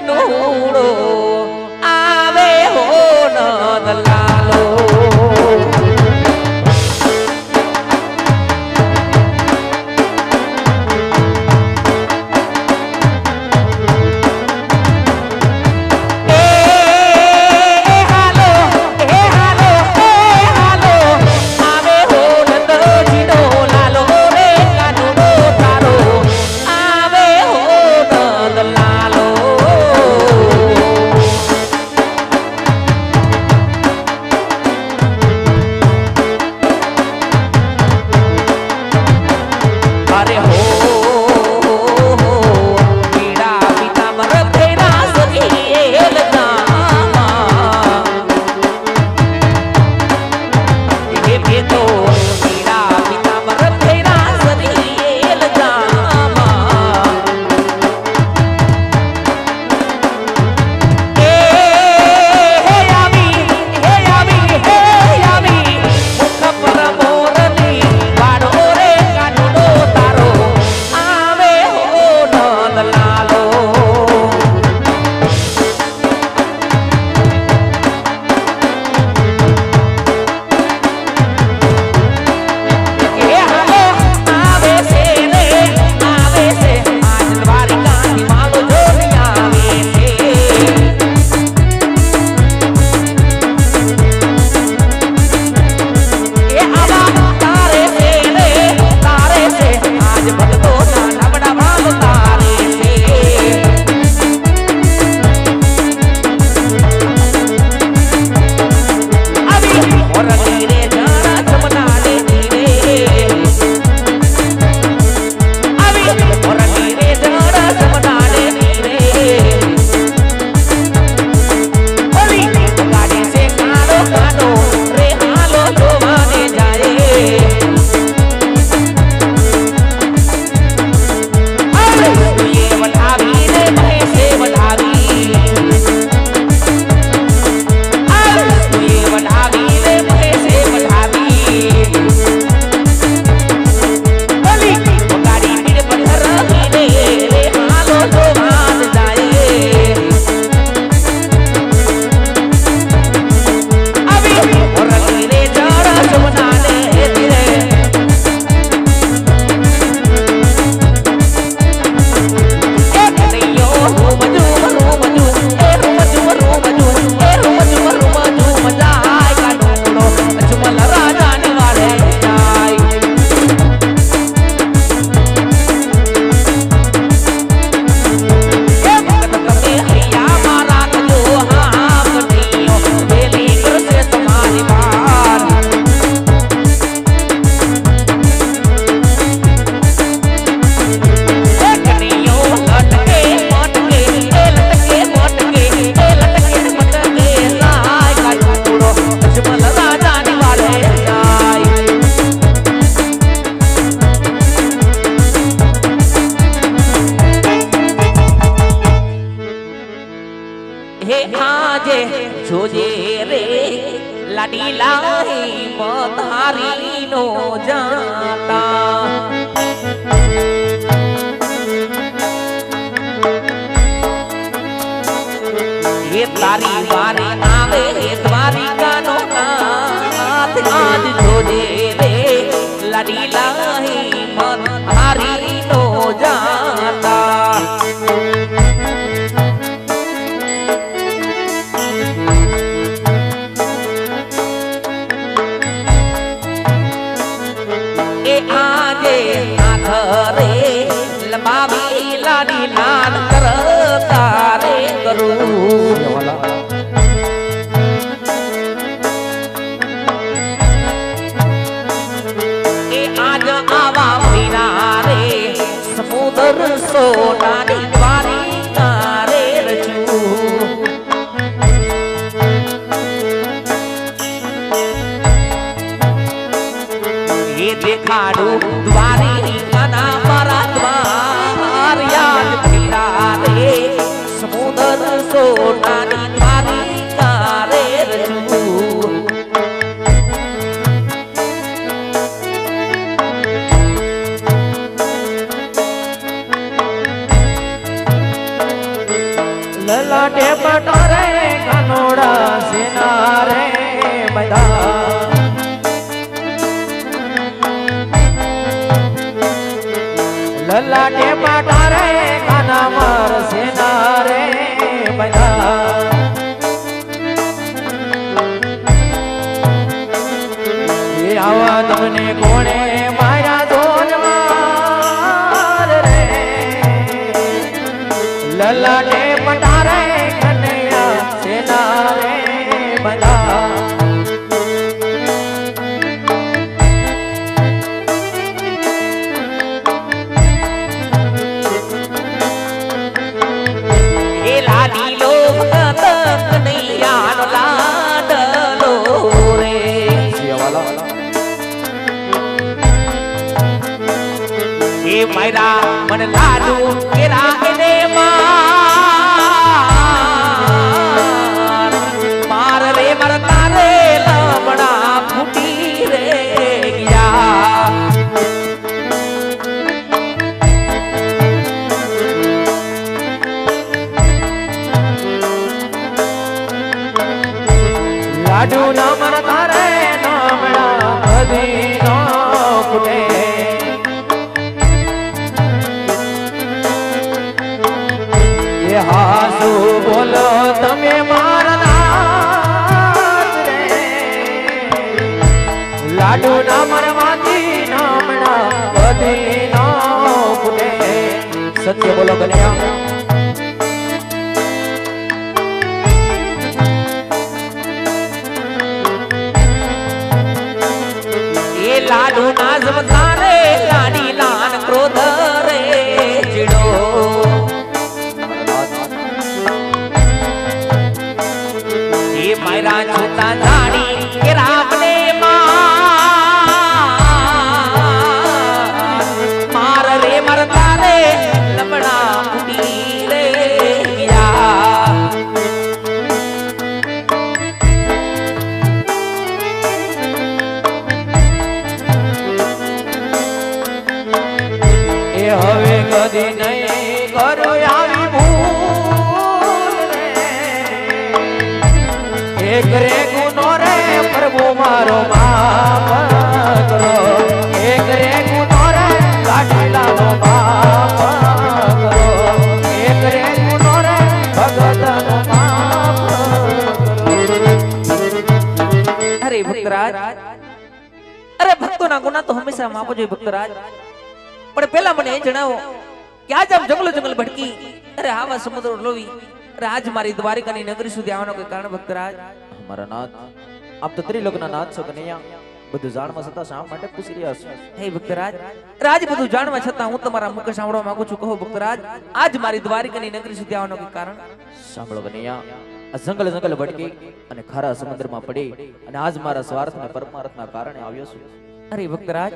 nu đồ હારી નો જાતા. એ તારી વારી આવે soul. પટારે કનોડા સેના રે બધા. લલાટે પટારે કાના માર સિનારે બધા. આવા તમને કોણે એ માયરા મન લાડુ બોલો કન્યા અરે ભક્તોના ગુના તો હંમેશા માપો જોઈએ ભક્તરાજ. પણ પેલા મને એ જણાવો કે આજ આમ જંગલો જંગલ ભટકી અરે આવા સમુદ્ર લોવી અરે આજ મારી દ્વારિકાની નગરી સુધી આવવાનો કોઈ કારણ ભક્તરાજ? અમારા નાથ આપ તો ત્રિલોકના નાથ છો કનૈયા. બધું જાણવા છતાં શા માટે પૂછી રહ્યા છો હે ભક્તરાજ રાજ બધું જાણવા છતાં હું તમારા મુખ સાંભળવા માંગુ છું. કહો ભક્તરાજ આજ મારી દ્વારિકાની નગરી સુધી આવવાનો કોઈ કારણ? સાંભળો કનૈયા આ જંગલ જંગલ ભટકી અને ખારા સમુદ્રમાં પડી અને આજ મારા સ્વાર્થ અને પરમાર્થના કારણે આવ્યો છું. અરે ભક્તરાજ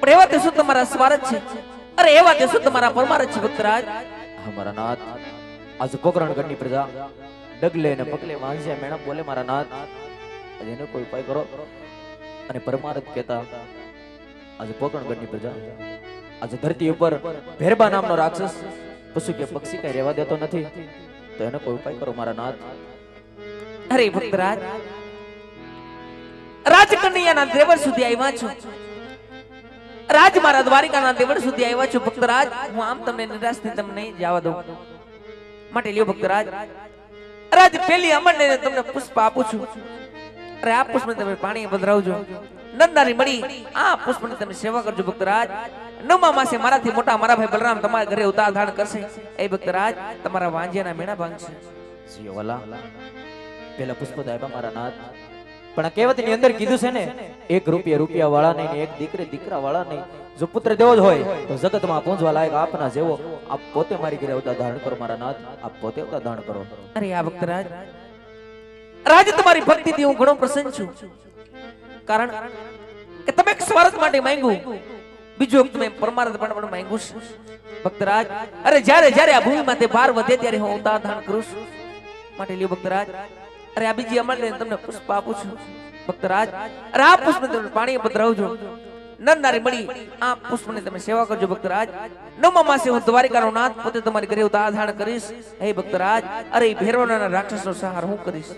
પણ એવા તે શું તમારા સ્વાર્થ છે? અરે એવા તે શું તમારા પરમારથ છે ભક્તરાજ? અમારા નાથ આજ કોકરણગઢની પ્રજા ડગલે ને પગલે વાંઝ્યા મેણા બોલે મારા નાથ. આજે કોઈ ઉપાય કરો. અને પરમાર્થ કહેતા, આજે પોકણગઢની પ્રજા, આજે ધરતી ઉપર ભેરબા નામનો રાક્ષસ, પશુ કે પક્ષી કઈ રહેવા દેતો નથી. તો એનો કોઈ ઉપાય કરો, મારા નાથ. અરે ભક્તરાજ, રાજકન્યાના દેવર સુધી આવ્યા છું. રાજ મારા દ્વારિકાના દેવળ સુધી આવ્યા છું, ભક્તરાજ. હું આમ તમને નિરાશથી તમને નહીં જવા દઉં. માટે લ્યો ભક્તરાજ, રાજ પેલી અમરને તમને પુષ્પ આપું છું. અરે આ પુષ્પને તમે પાણી પધરાવજો નંદારી મળી આ પુષ્પની તમે સેવા કરજો ભક્તરાજ. નવમા માસે મારાથી મોટા મારા ભાઈ બલરામ તમારા ઘરે ઉતાર ધારણ કરશે. એ ભક્તરાજ તમારા વાંજિયાના મેણા ભાંગશે જીઓ વાલા પેલા પુષ્પ દાયબા મારા નાથ. પણ આ કહેવતની અંદર કીધું છે ને એક રૂપિયા રૂપિયા વાળા નહીં એક દીકરી દીકરા વાળા નહીં. જો પુત્ર દેવો જ હોય તો જગતમાં પહોંચવા લાયક આપના જેવો આપ પોતે મારી ઘરે અવતાર ધારણ કરો મારા નાથ. આપ પોતે અવતાર ધારણ કરો. અરે આ વખત રાજ તમારી ભક્તિથી હું ઘણો પ્રસન્ન છું. કારણ કે તમે એક સ્વાર્થ માટે માંગ્યું. બીજું તમે પરમાર્થ પણ માંગ્યું છે. ભક્તરાજ, અરે જ્યારે જ્યારે આ ભૂમિમાં તે ભાર વધે ત્યારે હું અવતાર ધારણ કરું છું. માટે લ્યો ભક્તરાજ, અરે આ બીજી અમલ તમને પુષ્પ આપું છું. ભક્તરાજ, અરે આ પુષ્પ તમે પાણી પધરાવજો. નર નારી મળી, આ પુષ્પની તમે સેવા કરજો ભક્તરાજ. નવમા માસે હું દ્વારિકાનો નાથ પોતે તમારી ઘરે ધારણ કરીશ. હે ભક્તરાજ, અરે ભૈરવના રાક્ષસનો સહાર હું કરીશ.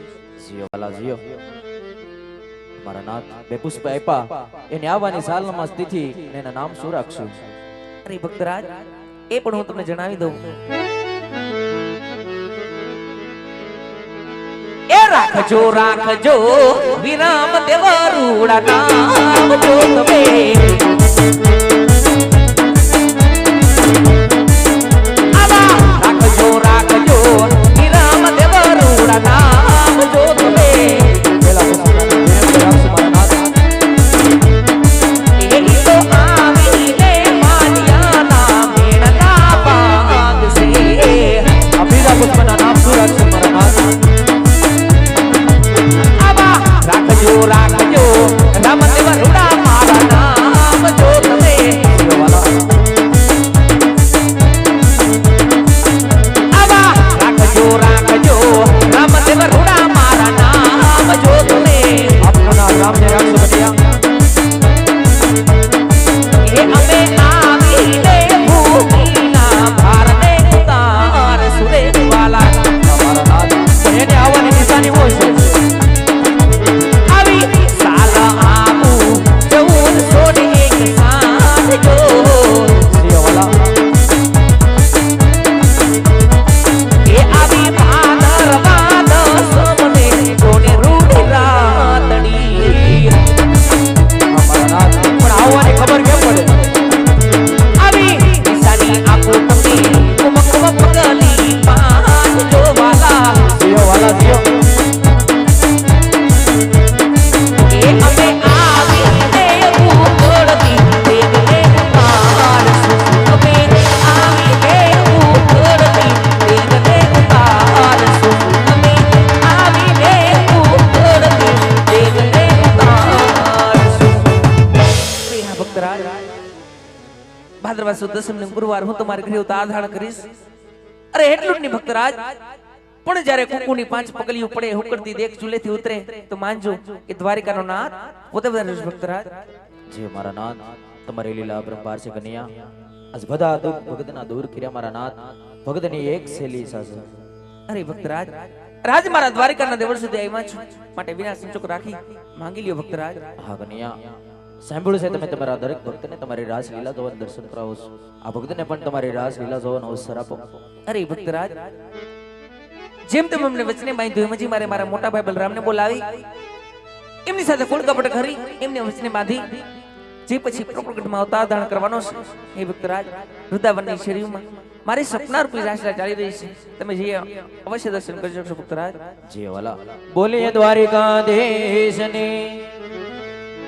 જીઓ, વાલા જીઓ. મારા નાથ બે પુષ્પ આપ્યા એને આવવાની સાલમાં તિથિ અને એના નામ શું રાખશું? અરે ભક્તરાજ, એ પણ હું તમને જણાવી દઉં. એ રાખજો રાખજો, વિરામ દેવા રૂડા નામ જો તમે. રાખજો રાખજો, વિરામ દેવ તમે સુદ દસમ ને ગુરુવાર હું તમારી ઘરે ઉતાર કરીશ. અરે એટલું જ નહીં ભક્તરાજ. પણ જ્યારે કુકુની પાંચ પગલીઓ પડે હુકડતી દેખ ચૂલેથી ઉતરે તો માનજો કે દ્વારિકાનો નાથ પોતે બધા ભક્તરાજ. જે મારા નાથ તમારી લીલા બ્રહ્માર છે કન્યા. આજ બધા દુઃખ ભગતના દૂર કર્યા મારા નાથ. ભગતની એક શૈલી સાસુ. અરે ભક્તરાજ રાજ મારા દ્વારિકાના દેવળ સુધી આવ્યા છું. માટે વિના સંચોક રાખી માંગી લ્યો ભક્તરાજ. હા કન્યા. સાંભળ્યું છે તમે તમારા દરેક ભક્તને તમારી રાસલીલા જોવાનું દર્શન કરાવો છો. આ ભક્તને પણ તમારી રાસ લીલા જોવાનો અવસર આપો. અરે ભક્તરાજ જેમ તમે અમને વચને બાંધ્યું એમ મારે મારા મોટા ભાઈ બલરામને બોલાવી. એમની સાથે ફૂલ કપટ કરી? એમને વચને બાંધી. જે પછી પ્રકટમાં અવતાર ધારણ કરવાનો છે. એ ભક્તરાજ વૃંદાવનની શરીરમાં મારી સપનારૂપી રાશિલા ચાલી રહી છે. તમે જે અવશ્ય દર્શન કરી શકશો ભક્તરાજ. જે વાલા. બોલીએ દ્વારિકાધીશની.